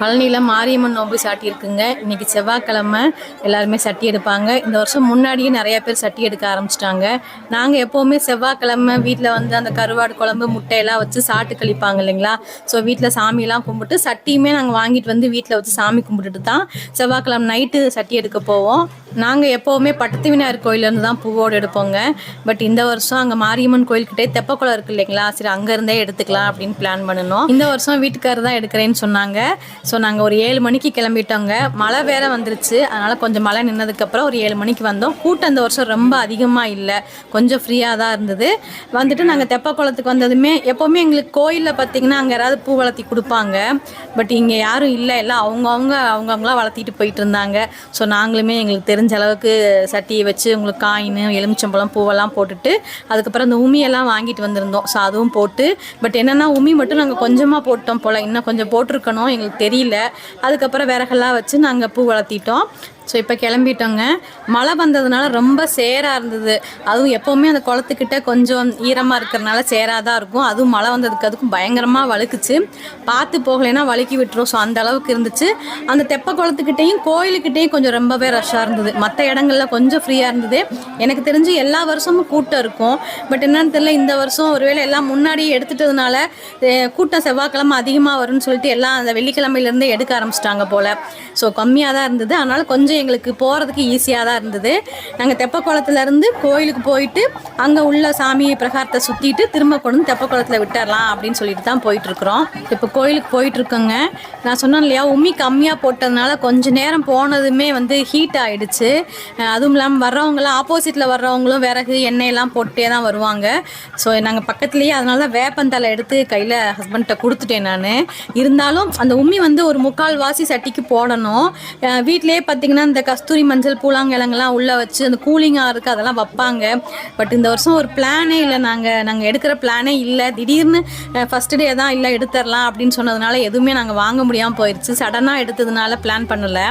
பழனியில் மாரியம்மன் நோம்பு சாட்டி இருக்குங்க. இன்னைக்கு செவ்வாய்க்கிழமை எல்லாருமே சட்டி எடுப்பாங்க. இந்த வருஷம் முன்னாடியே நிறையா பேர் சட்டி எடுக்க ஆரம்பிச்சிட்டாங்க. நாங்கள் எப்போவுமே செவ்வாய்க்கிழமை வீட்டில் வந்து அந்த கருவாடு குழம்பு முட்டையெல்லாம் வச்சு சாட்டு கழிப்பாங்க இல்லைங்களா? ஸோ வீட்டில் சாமியெல்லாம் கும்பிட்டு சட்டியுமே நாங்கள் வாங்கிட்டு வந்து வீட்டில் வச்சு சாமி கும்பிட்டுட்டு தான் செவ்வாய்க்கிழமை நைட்டு சட்டி எடுக்க போவோம். நாங்கள் எப்போவுமே பட்டத்து விநாயகர் கோயிலேருந்து தான் பூவோடு எடுப்போங்க. பட் இந்த வருஷம் அங்கே மாரியம்மன் கோயில்கிட்டே தெப்பக்குளம் இருக்கு இல்லைங்களா? சரி அங்கேருந்தே எடுத்துக்கலாம் அப்படின்னு பிளான் பண்ணினோம். இந்த வருஷம் வீட்டுக்காரர் தான் எடுக்கிறேன்னு சொன்னாங்க. ஸோ நாங்கள் ஒரு ஏழு மணிக்கு கிளம்பிட்டோங்க. மழை வேற வந்துருச்சு. அதனால் கொஞ்சம் மழை நின்னதுக்கப்புறம் ஒரு ஏழு மணிக்கு வந்தோம். கூட்டம் இந்த வருஷம் ரொம்ப அதிகமாக இல்லை. கொஞ்சம் ஃப்ரீயாக தான் இருந்தது. வந்துட்டு நாங்கள் தெப்பக்குளத்துக்கு வந்ததுமே எப்போவுமே எங்களுக்கு கோயிலில் பார்த்தீங்கன்னா அங்கே யாராவது பூ வளர்த்தி கொடுப்பாங்க. பட் இங்கே யாரும் இல்லை. எல்லாம் அவங்கவுங்க அவங்கவுங்களாம் வளர்த்திட்டு போயிட்டு இருந்தாங்க. ஸோ நாங்களுமே எங்களுக்கு தெரிஞ்சு அளவுக்கு சட்டியை வச்சு உங்களுக்கு காயின் எலுமிச்சம்பழம் பூவெல்லாம் போட்டுட்டு அதுக்கப்புறம் அந்த உமியெல்லாம் வாங்கிட்டு வந்திருந்தோம். ஸோ அதுவும் போட்டு பட் என்னென்னா உமி மட்டும் நாங்கள் கொஞ்சமாக போட்டோம் போல். இன்னும் கொஞ்சம் போட்டிருக்கணும் எங்களுக்கு தெரியல. அதுக்கப்புறம் விறகெல்லாம் வச்சு நாங்கள் பூ வளர்த்திட்டோம். ஸோ இப்போ கிளம்பிட்டோங்க. மழை வந்ததுனால ரொம்ப சேராக இருந்தது. அதுவும் எப்போவுமே அந்த குளத்துக்கிட்ட கொஞ்சம் ஈரமாக இருக்கிறனால சேராக தான் இருக்கும். அதுவும் மழை வந்ததுக்கு அதுக்கும் பயங்கரமாக வழுக்குச்சு. பார்த்து போகலைன்னா வழுக்கி விட்டுரும். ஸோ அந்த அளவுக்கு இருந்துச்சு. அந்த தெப்ப குளத்துக்கிட்டேயும் கோயிலுக்கிட்டேயும் கொஞ்சம் ரொம்பவே ரஷ்ஷாக இருந்தது. மற்ற இடங்கள்ல கொஞ்சம் ஃப்ரீயாக இருந்தது. எனக்கு தெரிஞ்சு எல்லா வருஷமும் கூட்டம் இருக்கும். பட் என்னன்னு தெரியல இந்த வருஷம் ஒருவேளை எல்லாம் முன்னாடியே எடுத்துட்டதுனால கூட்டம் செவ்வாய்க்கிழமை அதிகமாக வரும்னு சொல்லிட்டு எல்லாம் அந்த வெள்ளிக்கிழமையிலேருந்தே எடுக்க ஆரம்பிச்சிட்டாங்க போல். ஸோ கம்மியாக தான் இருந்தது. அதனால் கொஞ்சம் எங்களுக்கு போகிறதுக்கு ஈஸியாக தான் இருந்தது. நாங்கள் தெப்பக்குளத்துலேருந்து கோயிலுக்கு போயிட்டு அங்கே உள்ள சாமி பிரகாரத்தை சுற்றிட்டு திரும்ப கொண்டு வந்து தெப்பக்குளத்தில் விட்டுறலாம் அப்படின்னு சொல்லிட்டு தான் போயிட்டுருக்குறோம். இப்போ கோயிலுக்கு போயிட்டுருக்கோங்க. நான் சொன்னேன் இல்லையா உம்மி கம்மியாக போட்டதுனால கொஞ்சம் நேரம் போனதுமே வந்து ஹீட் ஆகிடுச்சு அதுவும் இல்லாமல் வர்றவங்களாம் ஆப்போசிட்டில் வர்றவங்களும் விறகு எண்ணெயெல்லாம் போட்டே தான் வருவாங்க. ஸோ நாங்கள் பக்கத்துலேயே அதனால தான் வேப்பந்தலை எடுத்து கையில் ஹஸ்பண்ட்டை கொடுத்துட்டேன் நான். இருந்தாலும் அந்த உம்மி வந்து ஒரு முக்கால் வாசி சட்டிக்கு போடணும். வீட்டிலே வீட்டிலேயே பார்த்தீங்கன்னா இந்த கஸ்தூரி மஞ்சள் பூலாங்கிழங்கெல்லாம் உள்ளே வச்சு அந்த கூலிங்காக இருக்குது அதெல்லாம் வைப்பாங்க. பட் இந்த வருஷம் ஒரு பிளானே இல்லை. நாங்கள் நாங்கள் எடுக்கிற பிளானே இல்லை. திடீர்னு ஃபஸ்ட் டே தான் இல்லை எடுத்துடலாம் அப்படின்னு சொன்னதுனால எதுவுமே நாங்கள் வாங்க முடியாமல் போயிடுச்சு சடனாக எடுத்ததுனால பிளான் பண்ணலை.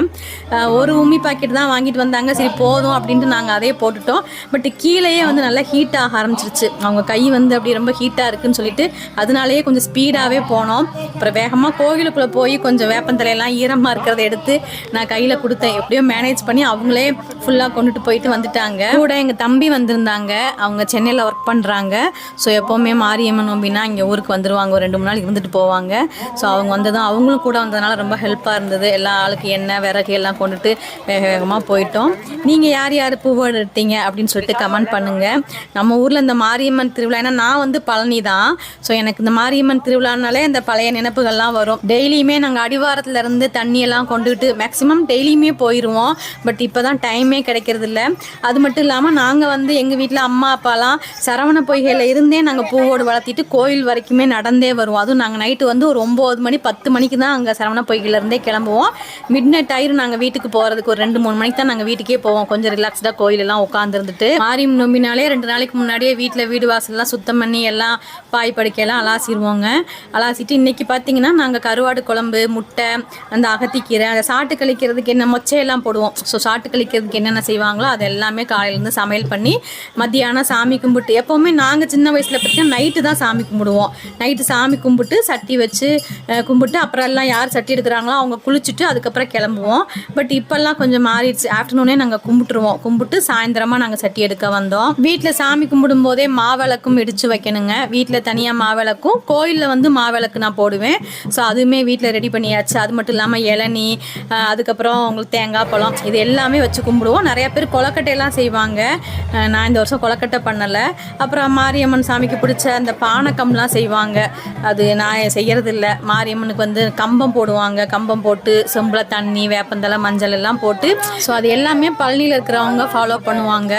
ஒரு உம்மி பாக்கெட் தான் வாங்கிட்டு வந்தாங்க. சரி போதும் அப்படின்ட்டு நாங்கள் அதே போட்டுட்டோம். பட் கீழேயே வந்து நல்லா ஹீட் ஆக ஆரம்பிச்சிருச்சு. அவங்க கை வந்து அப்படி ரொம்ப ஹீட்டாக இருக்குன்னு சொல்லிட்டு அதனாலேயே கொஞ்சம் ஸ்பீடாகவே போனோம். அப்புறம் வேகமாக கோவிலுக்குள்ளே போய் கொஞ்சம் வேப்பந்தலையெல்லாம் ஈரமாக இருக்கிறத எடுத்து நான் கையில் கொடுத்தேன். எப்படியோ மேனேஜ் பண்ணி அவங்களே ஃபுல்லாக கொண்டுட்டு போயிட்டு வந்துட்டாங்க. கூட எங்கள் தம்பி வந்திருந்தாங்க. அவங்க சென்னையில் ஒர்க் பண்ணுறாங்க ஸோ எப்போவுமே மாரியம்மன் நோம்பினா இங்கே ஊருக்கு வந்துடுவாங்க ஒரு ரெண்டு மூணு நாள் இருந்துட்டு போவாங்க. ஸோ அவங்க வந்ததும் அவங்களும் கூட வந்ததுனால ரொம்ப ஹெல்ப்பாக இருந்தது. எல்லா ஆளுக்கு எண்ணெய் விறகு எல்லாம் கொண்டுட்டு வேக வேகமாக போயிட்டோம். நீங்கள் யார் யார் பூவோடு எடுத்தீங்க அப்படின்னு சொல்லிட்டு கமெண்ட் பண்ணுங்கள் நம்ம ஊரில் இந்த மாரியம்மன் திருவிழா ஏன்னா நான் வந்து பழனி தான். ஸோ எனக்கு இந்த மாரியம்மன் திருவிழானாலே இந்த பழைய நினைப்புகள்லாம் வரும். டெய்லியுமே நாங்கள் அடிவாரத்துலேருந்து தண்ணியெல்லாம் கொண்டுகிட்டு மேக்ஸிமம் டெய்லியுமே போயிடுவோம் பட் இப்போ தான் டைமே கிடைக்கிறதில்ல. அது மட்டும் இல்லாமல் நாங்கள் வந்து எங்கள் வீட்டில் அம்மா அப்பாலாம் சரவண பொய்கையில் இருந்தே நாங்கள் பூவோடு வளர்த்திட்டு கோயில் வரைக்குமே நடந்தே வருவோம். அதுவும் நாங்கள் நைட்டு வந்து ஒரு ஒம்பது மணி பத்து மணிக்கு தான் அங்கே சரவண பொய்கையிலேருந்தே கிளம்புவோம். மிட் நைட் ஆயிரும் நாங்கள் வீட்டுக்கு போகிறதுக்கு ஒரு ரெண்டு மூணு மணிக்கு தான் நாங்கள் வீட்டுக்கே போவோம். கொஞ்சம் ரிலாக்ஸ்டாக கோயிலெல்லாம் உட்காந்துருந்துட்டு மாரியம் நம்பினாலே ரெண்டு நாளைக்கு முன்னாடியே வீட்டில் வீடு வாசல்லாம் சுத்தம் பண்ணி எல்லாம் பாய் படுக்கையெல்லாம் அலாசிடுவோங்க அலாசிட்டு இன்றைக்கி பார்த்தீங்கன்னா நாங்கள் கருவாடு குழம்பு முட்டை அந்த அகத்திக்கீரை அந்த சாட்டு கழிக்கிறதுக்கு என்ன மொச்சையெல்லாம் போடுவோம். ஸோ சாட்டு கழிக்கிறதுக்கு என்னென்ன செய்வாங்களோ அது எல்லாமே காலையிலேருந்து சமையல் பண்ணி மத்தியானம் சாமி கும்பிட்டு எப்போவுமே நாங்கள் சின்ன வயசில் பார்த்தீங்கன்னா நைட்டு தான் சாமி கும்பிடுவோம். நைட்டு சாமி கும்பிட்டு சட்டி வச்சு கும்பிட்டு அப்புறம் எல்லாம் யார் சட்டி எடுக்கிறாங்களோ அவங்க குளிச்சுட்டு அதுக்கப்புறம் கிளம்புவோம். பட் இப்போல்லாம் கொஞ்சம் மாறிடுச்சு. ஆஃப்டர்நூனே நாங்கள் கும்பிட்டுருவோம். கும்பிட்டு சாயந்தரமாக நாங்கள் சட்டி எடுக்க வந்தோம். வீட்டில் சாமி கும்பிடும் போதே மாவிளக்கும் இடித்து வைக்கணுங்க. வீட்டில் தனியாக மாவிளக்கும். கோயிலில் வந்து மாவிளக்கு நான் போடுவேன். ஸோ அதுவுமே வீட்டில் ரெடி பண்ணியாச்சு. அது மட்டும் இல்லாமல் இளநி அதுக்கப்புறம் உங்களுக்கு தேங்காய் பழம் இது எல்லாமே வச்சு கும்பிடுவோம். நிறைய பேர் கொலக்கட்டையெல்லாம் செய்வாங்க. நான் இந்த வருஷம் கொலக்கட்டை பண்ணலை. அப்புறம் மாரியம்மன் சாமிக்கு பிடிச்ச அந்த பானக்கம்லாம் செய்வாங்க. அது நான் செய்கிறது இல்லை மாரியம்மனுக்கு வந்து கம்பம் போடுவாங்க. கம்பம் போட்டு செம்பில் தண்ணி வேப்பந்தலை மஞ்சள் எல்லாம் போட்டு. ஸோ அது எல்லாமே பழனியில் இருக்கிறவங்க ஃபாலோ பண்ணுவாங்க.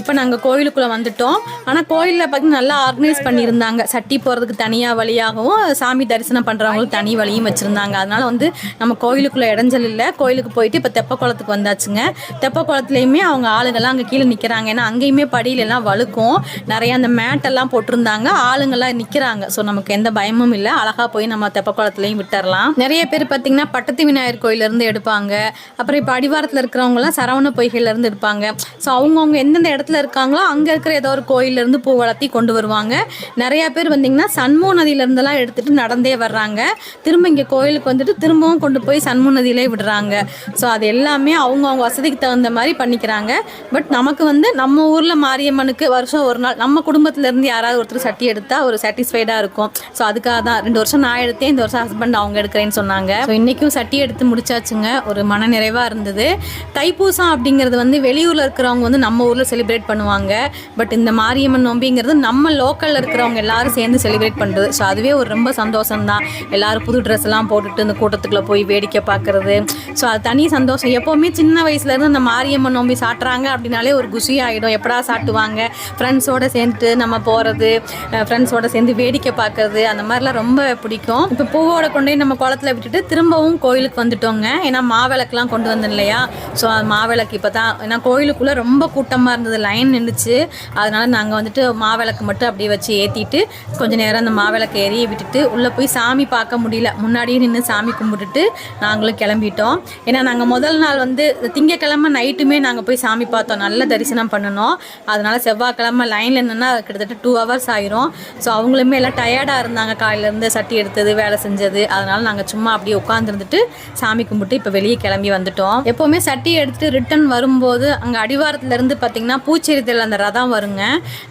இப்போ நாங்கள் கோயிலுக்குள்ளே வந்துட்டோம். ஆனால் கோயிலில் பார்த்தீங்கன்னா நல்லா ஆர்கனைஸ் பண்ணியிருந்தாங்க. சட்டி போகிறதுக்கு தனியாக வழியாகவும் சாமி தரிசனம் பண்ணுறவங்களுக்கு தனி வழியும் வச்சுருந்தாங்க. அதனால் வந்து நம்ம கோயிலுக்குள்ளே இடைஞ்சல் இல்லை. கோயிலுக்கு போயிட்டு இப்போ தெப்ப தெப்பக்குளத்துக்கு வந்தாச்சுங்க. தெப்பக்குளத்துலேயுமே அவங்க ஆளுங்கள்லாம் அங்கே கீழே நிற்கிறாங்க ஏன்னா அங்கேயுமே படியிலெல்லாம் வழுக்கும். நிறைய அந்த மேட்டெல்லாம் போட்டிருந்தாங்க. ஆளுங்கள்லாம் நிற்கிறாங்க ஸோ நமக்கு எந்த பயமும் இல்லை. அழகாக போய் நம்ம தெப்பக்குளத்துலேயும் விட்டுறலாம். நிறைய பேர் பார்த்தீங்கன்னா பட்டத்து விநாயகர் கோயிலேருந்து எடுப்பாங்க. அப்புறம் இப்போ அடிவாரத்தில் இருக்கிறவங்கலாம் சரவண பொய்கையிலேருந்து எடுப்பாங்க. ஸோ அவங்கவுங்க எந்தெந்த இடத்துல இருக்காங்களோ அங்கே இருக்கிற ஏதோ ஒரு கோயிலேருந்து பூ வளர்த்தி கொண்டு வருவாங்க. நிறைய பேர் வந்தீங்கன்னா சண்முக நதியிலேருந்தெல்லாம் எடுத்துகிட்டு நடந்தே வர்றாங்க. திரும்ப இங்கே கோயிலுக்கு வந்துட்டு திரும்பவும் கொண்டு போய் சண்முக நதியிலே விடுறாங்க. ஸோ அது எல்லாமே அவங்கவுங்க வசதிக்கு தகுந்த மாதிரி பண்ணிக்கிறாங்க. பட் நமக்கு வந்து நம்ம ஊரில் மாரியம்மனுக்கு வருஷம் ஒரு நாள் நம்ம குடும்பத்திலேருந்து யாராவது ஒருத்தர் சட்டி எடுத்தால் ஒரு சாட்டிஸ்ஃபைடாக இருக்கும். ஸோ அதுக்காக தான் ரெண்டு வருஷம் நான் எடுத்தேன் இந்த வருஷம் ஹஸ்பண்ட் அவங்க எடுக்கிறேன்னு சொன்னாங்க. ஸோ இன்றைக்கும் சட்டி எடுத்து முடிச்சாச்சுங்க. ஒரு மன நிறைவாக இருந்தது. தைப்பூசம் அப்படிங்கிறது வந்து வெளியூரில் இருக்கிறவங்க வந்து நம்ம ஊரில் செலிப்ரேட் பண்ணுவாங்க. பட் இந்த மாரியம்மன் நோம்பிங்கிறது நம்ம லோக்கலில் இருக்கிறவங்க எல்லாரும் சேர்ந்து செலிப்ரேட் பண்ணுறது ஸோ அதுவே ஒரு ரொம்ப சந்தோஷம் தான் எல்லாரும் புது ட்ரெஸ்லாம் போட்டுட்டு இந்த கூட்டத்துக்குள்ளே போய் வேடிக்கை பார்க்குறது ஸோ அது தனி சந்தோஷம். எப்போவுமே சின்ன வயசுலேருந்து அந்த மாரியம்மன் நோம்பி சாட்டுறாங்க அப்படின்னாலே ஒரு குஷி ஆகிடும் எப்படா சாட்டுவாங்க? ஃப்ரெண்ட்ஸோடு சேர்ந்துட்டு நம்ம போகிறது ஃப்ரெண்ட்ஸோடு சேர்ந்து வேடிக்கை பார்க்குறது அந்த மாதிரிலாம் ரொம்ப பிடிக்கும். இப்போ பூவோட கொண்டு போய் நம்ம குளத்துல விட்டுட்டு திரும்பவும் கோயிலுக்கு வந்துட்டோங்க. ஏன்னா மாவிளக்குலாம் கொண்டு வந்தோம் இல்லையா? ஸோ மாவிளக்கு இப்போ தான் ஏன்னா கோயிலுக்குள்ளே ரொம்ப கூட்டமாக இருந்தது. லைன் நின்றுச்சு அதனால் நாங்கள் வந்துட்டு மாவிளக்கு மட்டும் அப்படியே வச்சு ஏற்றிட்டு கொஞ்ச நேரம் அந்த மாவிளக்கு ஏறி விட்டுட்டு உள்ளே போய் சாமி பார்க்க முடியல. முன்னாடியே நின்று சாமி கும்பிட்டுட்டு நாங்களும் கிளம்பிட்டோம். ஏன்னா நாங்கள் முதல் நாள் வந்து திங்கக்கிழமை நைட்டுமே நாங்கள் போய் சாமி பார்த்தோம். நல்ல தரிசனம் பண்ணணும். அதனால செவ்வாய்க்கிழமை லைனில் என்னென்னா கிட்டத்தட்ட டூ ஹவர்ஸ் ஆயிரும். ஸோ அவங்களுமே எல்லாம் டயர்டாக இருந்தாங்க. காலையிலேருந்து சட்டி எடுத்தது வேலை செஞ்சது. அதனால நாங்கள் சும்மா அப்படியே உட்காந்துருந்துட்டு சாமி கும்பிட்டு இப்போ வெளியே கிளம்பி வந்துட்டோம். எப்போவுமே சட்டி எடுத்துட்டு ரிட்டர்ன் வரும்போது அங்கே அடிவாரத்துலேருந்து பார்த்தீங்கன்னா பூச்செரித்தல் அந்த ரதம் வருங்க.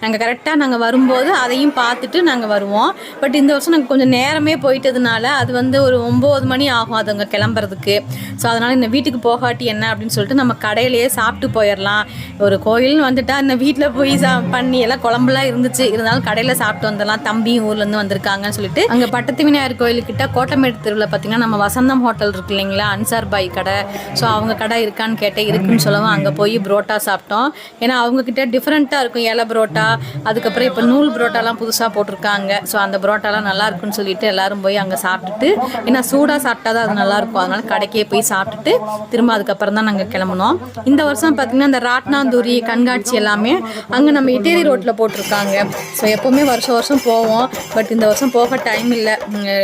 நாங்கள் கரெக்டாக நாங்கள் வரும்போது அதையும் பார்த்துட்டு நாங்கள் வருவோம். பட் இந்த வருஷம் நாங்கள் கொஞ்சம் நேரமே போயிட்டதுனால அது வந்து ஒரு ஒம்பது மணி ஆகும். அது அங்கே கிளம்புறதுக்கு. ஸோ அதனால் இந்த வீட்டுக்கு போக சாப்பாட்டு என்ன அப்படின்னு சொல்லிட்டு நம்ம கடையிலேயே சாப்பிட்டு போயிடலாம். ஒரு கோயில்னு வந்துட்டா இந்த வீட்டில் போய் சா பண்ணி எல்லாம் குழம்புலாம் இருந்துச்சு. இருந்தாலும் கடையில் சாப்பிட்டு வந்துடலாம். தம்பியும் ஊர்லேருந்து வந்திருக்காங்கன்னு சொல்லிட்டு அங்கே பட்டத்து விநாயகர் கோயிலுக்கிட்ட கோட்டமேடு தெருவில் பார்த்தீங்கன்னா நம்ம வசந்தம் ஹோட்டல் இருக்கு இல்லைங்களா? அன்சார் பாய் கடை. ஸோ அவங்க கடை இருக்கான்னு கேட்டேன் இருக்குன்னு சொல்லவும் அங்கே போய் புரோட்டா சாப்பிட்டோம். ஏன்னா அவங்கக்கிட்ட டிஃப்ரெண்ட்டாக இருக்கும். இலை புரோட்டா அதுக்கப்புறம் இப்போ நூல் புரோட்டாலாம் புதுசாக போட்டிருக்காங்க. ஸோ அந்த புரோட்டாலாம் நல்லா இருக்குன்னு சொல்லிட்டு எல்லாரும் போய் அங்கே சாப்பிட்டுட்டு ஏன்னா சூடாக சாப்பிட்டா தான் அது நல்லா இருக்கும். கடைக்கே போய் சாப்பிட்டுட்டு திரும்ப அதுக்கப்புறம் தான் நாங்கள் கிளம்புனோம். இந்த வருஷம் பார்த்தீங்கன்னா இந்த ராட்னாந்தூரி கண்காட்சி எல்லாமே அங்கே நம்ம இட்டேரி ரோட்டில் போட்டிருக்காங்க. ஸோ எப்போவுமே வருஷம் வருஷம் போவோம். பட் இந்த வருஷம் போக டைம் இல்லை.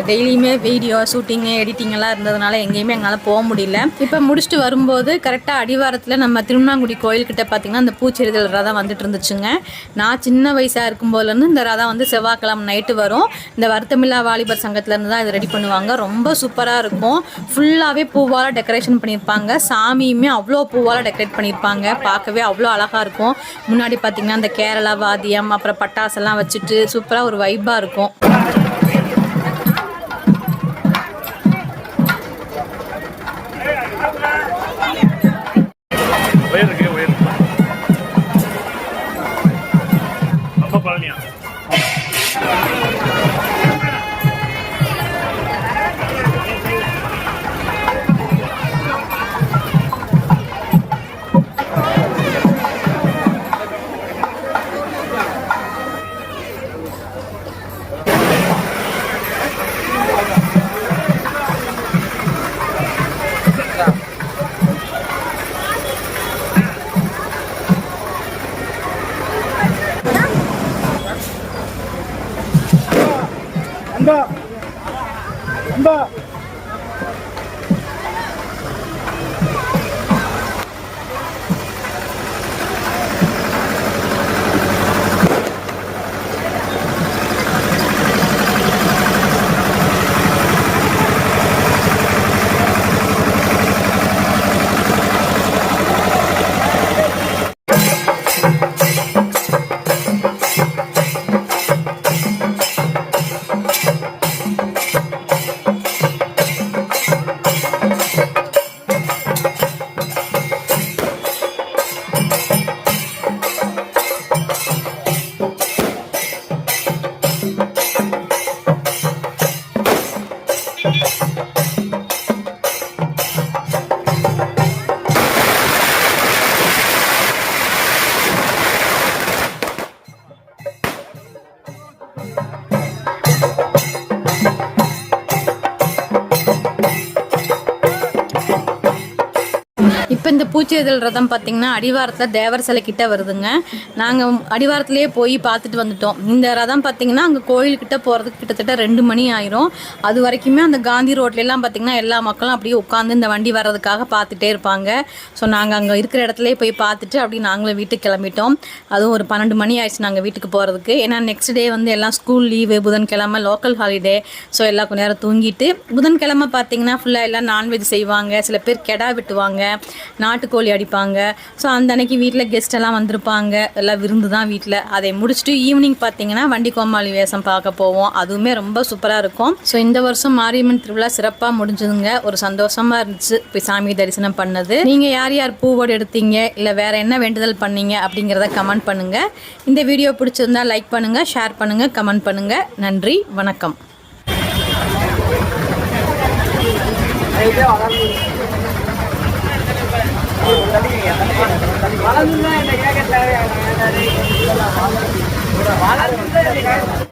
டெய்லியுமே வீடியோ ஷூட்டிங்கு எடிட்டிங்கெல்லாம் இருந்ததுனால எங்கேயுமே எங்களால் போக முடியல. இப்போ முடிச்சுட்டு வரும்போது கரெக்டாக அடிவாரத்தில் நம்ம திருவண்ணாங்குடி கோயில்கிட்ட பார்த்தீங்கன்னா அந்த பூச்செறிதல் ரதம் வந்துட்டு இருந்துச்சுங்க. நான் சின்ன வயசாக இருக்கும்போதுலேருந்து இந்த ரதம் வந்து செவ்வாய்க்கிழமை நைட்டு வரும். இந்த வருத்தமில்லா வாலிபர் சங்கத்துலேருந்து தான் இதை ரெடி பண்ணுவாங்க. ரொம்ப சூப்பராக இருக்கும். ஃபுல்லாகவே பூவால் டெக்கரேஷன் பண்ணியிருப்பாங்க. சாமியுமே அவ்வளோ பூவால் டெக்கரேட் பண்ணியிருப்பாங்க. பார்க்கவே அவ்வளோ அழகாக இருக்கும். முன்னாடி பார்த்தீங்கன்னா இந்த கேரளா வாத்தியம் அப்புறம் பட்டாசெல்லாம் வச்சுட்டு சூப்பராக ஒரு வைப்பாக இருக்கும். 간다. 간다. பூச்சி இந்த ரதம் பார்த்தீங்கன்னா அடிவாரத்தில் தேவர் சிலை கிட்ட வருதுங்க. நாங்கள் அடிவாரத்திலேயே போய் பார்த்துட்டு வந்துட்டோம். இந்த ரதம் பார்த்தீங்கன்னா அங்கே கோயில்கிட்ட போகிறதுக்கு கிட்டத்தட்ட ரெண்டு மணி ஆயிரும். அது வரைக்குமே அந்த காந்தி ரோட்லலாம் பார்த்தீங்கன்னா எல்லா மக்களும் அப்படியே உட்காந்து இந்த வண்டி வர்றதுக்காக பார்த்துட்டே இருப்பாங்க. ஸோ நாங்கள் அங்கே இருக்கிற இடத்துலேயே போய் பார்த்துட்டு அப்படியே நாங்களும் வீட்டுக்கு கிளம்பிட்டோம். அதுவும் ஒரு பன்னெண்டு மணி ஆயிடுச்சு நாங்கள் வீட்டுக்கு போகிறதுக்கு ஏன்னா நெக்ஸ்ட் டே வந்து எல்லாம் ஸ்கூல் லீவு புதன்கிழமை லோக்கல் ஹாலிடே ஸோ எல்லாம் கொஞ்ச நேரம் தூங்கிட்டு புதன்கிழமை பார்த்தீங்கன்னா ஃபுல்லாக எல்லாம் நான்வெஜ் செய்வாங்க. சில பேர் கெடா வெட்டுவாங்க. நாட்டுக்கோழி அடிப்பாங்க. ஸோ அந்த அன்னைக்கு வீட்டில் கெஸ்ட்டெல்லாம் வந்திருப்பாங்க. எல்லாம் விருந்து தான் வீட்டில் அதை முடிச்சுட்டு ஈவினிங் பார்த்தீங்கன்னா வண்டி கோமாளி வேஷம் பார்க்க போவோம். அதுவுமே ரொம்ப சூப்பராக இருக்கும். ஸோ இந்த வருஷம் மாரியம்மன் திருவிழா சிறப்பாக முடிஞ்சதுங்க. ஒரு சந்தோஷமாக இருந்துச்சு போய் சாமி தரிசனம் பண்ணது. நீங்கள் யார் யார் பூவோடு எடுத்தீங்க? இல்லை வேறு என்ன வேண்டுதல் பண்ணீங்க? அப்படிங்கிறத கமெண்ட் பண்ணுங்கள் இந்த வீடியோ பிடிச்சிருந்தா லைக் பண்ணுங்கள் ஷேர் பண்ணுங்கள் கமெண்ட் பண்ணுங்கள் நன்றி வணக்கம். வளர்ந்து என்ன கேட்க தேவையான